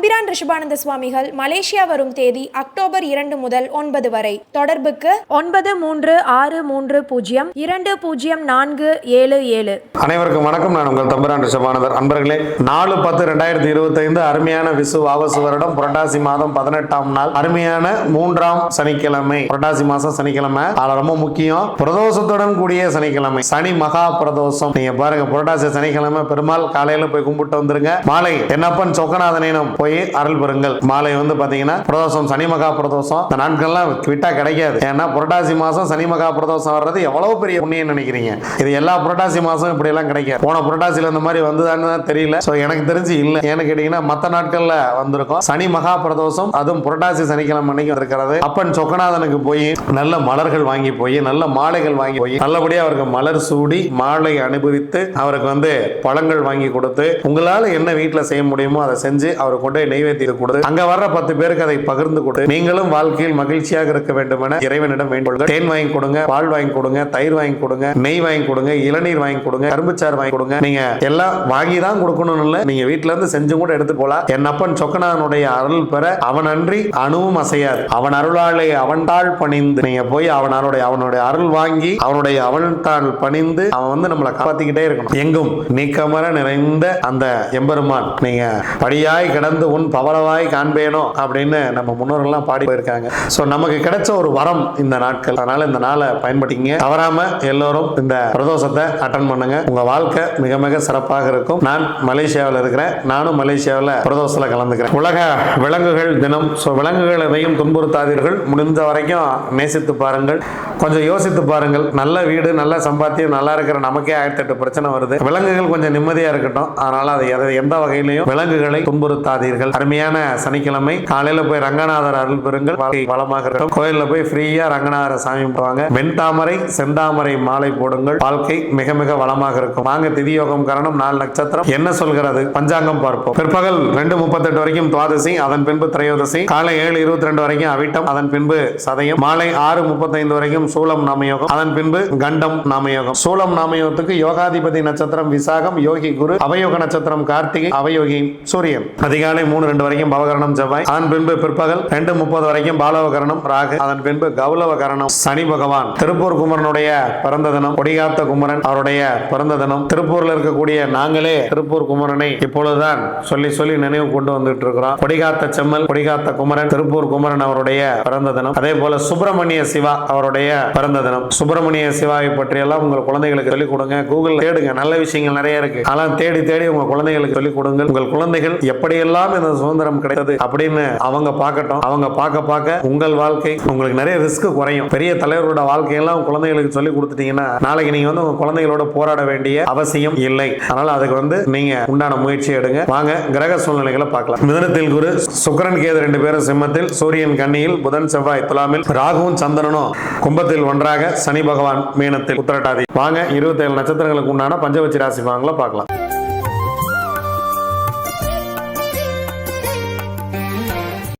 தம்பிரான் ரிஷபானந்த சுவாமிகள் மலேசியா வரும் தேதி அக்டோபர் இரண்டு முதல் ஒன்பது வரை. தொடர்புக்கு ஒன்பது மூன்று ஆறு மூன்று பூஜ்ஜியம் இரண்டு பூஜ்ஜியம் நான்கு ஏழு ஏழு. அனைவருக்கும் வணக்கம். நான் உங்கள் தம்பிரான் ரிஷபானந்தர். அன்பர்களே நாலு பத்து ரெண்டாயிரத்தி இருபத்தைந்து அருமையான விசு வாவசு வருடம் புரட்டாசி மாதம் பதினெட்டாம் நாள். அருமையான மூன்றாம் சனிக்கிழமை. புரட்டாசி மாசம் சனிக்கிழமை. அது ரொம்ப முக்கியம் பிரதோஷத்துடன் கூடிய சனிக்கிழமை. சனி மகா பிரதோஷம். நீங்க பாருங்க புரட்டாசி சனிக்கிழமை பெருமாள் காலையில போய் கும்பிட்டு வந்துருங்க. மாலை என்னப்பன் சொக்கநாதனிடம் போய் அருள் பெறுங்கள். மாலை வந்து பாத்தீங்கன்னா பிரதோஷம் சனி மகா பிரதோஷம். இந்த நாட்கள்லாம் விட்டா கிடைக்காது. ஏன்னா புரட்டாசி மாசம் சனி மகா பிரதோஷம் வர்றது எவ்வளவு பெரிய புண்ணியம் நினைக்கிறீங்க? இது எல்லா புரட்டாசி மாசம் இப்படி எல்லாம் கிடைக்காது. போன புரட்டாசியில இந்த மாதிரி வந்ததான்னு தான் தெரியல. சோ எனக்கு தெரிஞ்சு இல்ல. ஏன்னு கேட்டீங்கன்னா மத்த நாட்கள்ல வந்திருக்கும். சனி மகா பிரதோஷம் அதுவும் புரட்டாசி சனிக்கிழமை அன்னைக்கு இருக்கிறது அப்பன் சொக்கநாதனுக்கு போய் நல்ல மலர்கள் வாங்கி போய் நல்ல மாலைகள் வாங்கி போய் நல்லபடியா அவருக்கு மலர் சூடி மாலை அனுபவித்து அவருக்கு வந்து பழங்கள் வாங்கி கொடுத்து உங்களால என்ன வீட்டுல செய்ய முடியுமோ அதை செஞ்சு அவரை கொண்டு போய் நெய்வேத்திய கூடாது அங்க வர்ற பத்து பேருக்கு அதை பகிர்ந்து கொடு. நீங்களும் வாழ்க்கையில் மகிழ்ச்சியாக இருக்க வேண்டும் என இறைவனிடம் வேண்டுகொள்ளுங்க தேன் வாங்கி கொடுங்க பால் வாங்கி கொடுங்க தயிர் வாங்கி கொடுங்க நெய் வாங்கி கொடுங்க இளநீர் வாங்கி கொடுங்க கரும்புச்சாறு வாங்கி கொடுங்க. நீங்க எல்லாம் வாங்கி தான் கொடுக்கணும்னு இல்ல. நீங்க வீட்டுல இருந்து செஞ்சு கூட எடுத்து போலாம். என் அப்பன் சொக்கனானுடைய அருள் பெற அவன் அன்றி அணுவும் அசையாது. அவன் அருளாலே அவன் தாழ் பணிந்து. நீங்க போய் அவன் அருளுடைய அவனுடைய அருள் வாங்கி அவனுடைய அவன் தாழ் பணிந்து அவன் வந்து நம்மளை காப்பாத்திக்கிட்டே இருக்கணும். எங்கும் நீக்கமர நிறைந்த அந்த எம்பெருமான். நீங்க படியாய் கிடந்து உன் பவளவாய் காண்பேனோ அப்படின்னு நம்ம முன்னோர்கள்லாம் பாடி போயிருக்காங்க. ஸோ நமக்கு கிடைச்ச ஒரு வரம் இந்த நாட்கள். அதனால இந்த நாளை பயன்படுத்திங்க தவறாம எல்லோரும் இந்த பிரதோஷத்தை அட்டன் பண்ணுங்க. உங்க வாழ்க்கை மிக மிக சிறப்பாக இருக்கும். நான் மலேசியாவில் இருக்கிறேன். நானும் மலேசியாவில் பிரதோஷத்தில் கலந்துக்கிறேன். உலக விலங்குகள் தினம். ஸோ விலங்குகள் எதையும் துன்புறுத்தாதீர்கள். முடிந்த வரைக்கும் நேசித்து பாருங்கள். கொஞ்சம் யோசித்து பாருங்கள். நல்ல வீடு நல்ல சம்பாத்தியம் நல்லா இருக்கிற நமக்கே ஆயிரத்தி எட்டு பிரச்சனை வருது. விலங்குகள் கொஞ்சம் நிம்மதியாக இருக்கட்டும். அதனால அதை எதை எந்த வகையிலையும் விலங்குகளை துன்புறுத்தாதீர்கள். நேயர்கள் அருமையான சனிக்கிழமை. காலையில போய் ரங்கநாதர் அருள் பெறுங்கள். வாழ்க்கை வளமாக இருக்கட்டும். கோயில்ல போய் ஃப்ரீயா ரங்கநாதர சாமி போவாங்க வெண்தாமரை செந்தாமரை மாலை போடுங்கள். வாழ்க்கை மிக மிக வளமாக இருக்கும். வாங்க திதி யோகம் காரணம் நாலு நட்சத்திரம். என்ன சொல்கிறது? பஞ்சாங்கம் பார்ப்போம். பிற்பகல் ரெண்டு முப்பத்தெட்டு வரைக்கும் துவாதசி அதன் பின்பு திரையோதசி. காலை ஏழு இருபத்தி ரெண்டு வரைக்கும் அவிட்டம் அதன் பின்பு சதயம். மாலை ஆறு முப்பத்தைந்து வரைக்கும் சூளம் நாமயோகம். அதன் பின்பு கண்டம் நாமயோகம். சூளம் நாமயோகத்துக்கு யோகாதிபதி நட்சத்திரம் விசாகம் யோகி குரு அவயோக நட்சத்திரம் கார்த்திகை அவயோகி சூரியன். அதிகாலை மூணு ரெண்டு வரைக்கும் பவகரணம் செவ்வாய். அதன் பின்பு பிற்பகல். ரெண்டு முப்பது வரைக்கும் பாலவகரணம் ராகு. அதன் பின்பு கௌலவ கரணம் சனி பகவான். திருப்பூர் குமரனுடைய பிறந்த தினம் கொடிகாத்த குமரன் அவருடைய பிறந்த தினம். திருப்பூர்ல இருக்கக்கூடிய நாங்களே திருப்பூர் குமரனை இப்பொழுதுதான் சொல்லி சொல்லி நினைவு கொண்டு வந்துட்டு இருக்கிறோம் கொடிகாத்த செம்மல் கொடிகாத்த குமரன் திருப்பூர் குமரன் அவருடைய பிறந்த தினம். அதே போல சுப்பிரமணிய சிவா அவருடைய பிறந்த தினம். சுப்பிரமணிய சிவாவை பற்றியெல்லாம் உங்கள் குழந்தைகளுக்கு சொல்லிக் கொடுங்க. கூகுள் தேடுங்க. நல்ல விஷயங்கள் நிறைய இருக்கு. அதெல்லாம் தேடி தேடி உங்க குழந்தைகளுக்கு சொல்லிக் கொடுங்க உங்கள் குழந்தைகள் எப்படியெல்லாம் இந்த சுதந்திரம் கிடைத்தது அப்படின்னு அவங்க பார்க்கட்டும். அவங்க பார்க்க பார்க்க உங்கள் வாழ்க்கை உங்களுக்கு நிறைய ரிஸ்க் குறையும். பெரிய தலைவரோட வாழ்க்கையெல்லாம் குழந்தைகளுக்கு சொல்லி கொடுத்துட்டீங்கன்னா நாளைக்கு நீங்க வந்து உங்க குழந்தைகளோட போராட வேண்டிய அவசியம் இல்லை. அதனால அதுக்கு வந்து நீங்க உண்டான முயற்சி எடுங்க. வாங்க கிரக சூழ்நிலைகளை பார்க்கலாம். மிதனத்தில் குரு சுக்கரன் கேது ரெண்டு பேரும் சிம்மத்தில் சூரியன் கண்ணியில் புதன் செவ்வாய் துலாமில் ராகுவும் சந்திரனும் கும்பத்தில் ஒன்றாக சனி பகவான் மீனத்தில் உத்திரட்டாதி. வாங்க இருபத்தேழு நட்சத்திரங்களுக்கு உண்டான பஞ்சவச்சி ராசி பலன்களை பார்க்கலாம்.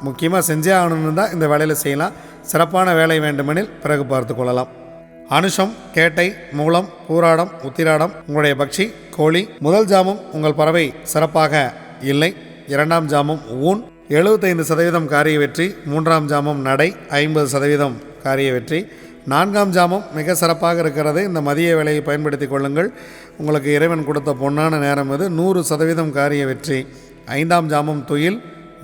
முக்கியமாக செஞ்சே ஆகணும்னு தான் இந்த வேலையில் செய்யலாம். சிறப்பான வேலை வேண்டுமெனில் பிறகு பார்த்து கொள்ளலாம். அனுஷம் கேட்டை மூலம் பூராடம் உத்திராடம் உங்களுடைய பக்ஷி கோழி முதல் ஜாமும் உங்கள் பறவை சிறப்பாக இல்லை. இரண்டாம் ஜாமும் ஊன். எழுபத்தைந்து சதவீதம் காரிய வெற்றி. மூன்றாம் ஜாமும் நடை. ஐம்பது சதவீதம் காரிய வெற்றி. நான்காம் ஜாமம் மிக சிறப்பாக இருக்கிறது. இந்த மதிய வேலையை பயன்படுத்தி கொள்ளுங்கள். உங்களுக்கு இறைவன் கொடுத்த பொன்னான நேரம் இது. நூறு சதவீதம் காரிய வெற்றி. ஐந்தாம் ஜாமம் துயில்.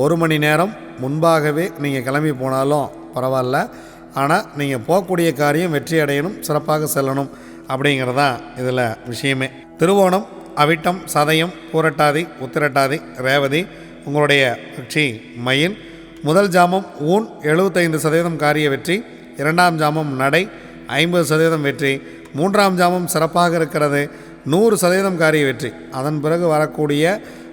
ஒரு மணி நேரம் முன்பாகவே நீங்கள் கிளம்பி போனாலும் பரவாயில்ல. ஆனால் நீங்கள் போகக்கூடிய காரியம் வெற்றி அடையணும் சிறப்பாக செல்லணும் அப்படிங்கிறது தான் இதில் விஷயமே. திருவோணம் அவிட்டம் சதயம் பூரட்டாதி உத்திரட்டாதி ரேவதி உங்களுடைய வெற்றி மயில். முதல் ஜாமம் ஊன் எழுபத்தைந்து சதவீதம் காரிய வெற்றி. இரண்டாம் ஜாமம் நடை ஐம்பது சதவீதம் வெற்றி. மூன்றாம் ஜாமம் சிறப்பாக இருக்கிறது நூறு சதவீதம் காரிய வெற்றி. அதன் பிறகு வரக்கூடிய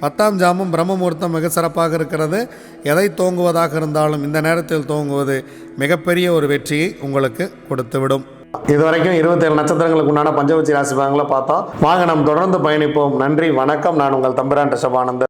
பத்தாம் ஜாமம் பிரம்ம முகூர்த்தம் மிக சிறப்பாக இருக்கிறது. எதை தோங்குவதாக இருந்தாலும் இந்த நேரத்தில் தோங்குவது மிகப்பெரிய ஒரு வெற்றியை உங்களுக்கு கொடுத்துவிடும். இதுவரைக்கும் இருபத்தேழு நட்சத்திரங்களுக்கு உண்டான பஞ்சவச்சி ராசி பலன்களை பார்த்தோம் வாங்க நாம் தொடர்ந்து பயணிப்போம். நன்றி வணக்கம். நான் உங்கள் தம்பிரான் ரிஷபானந்தர்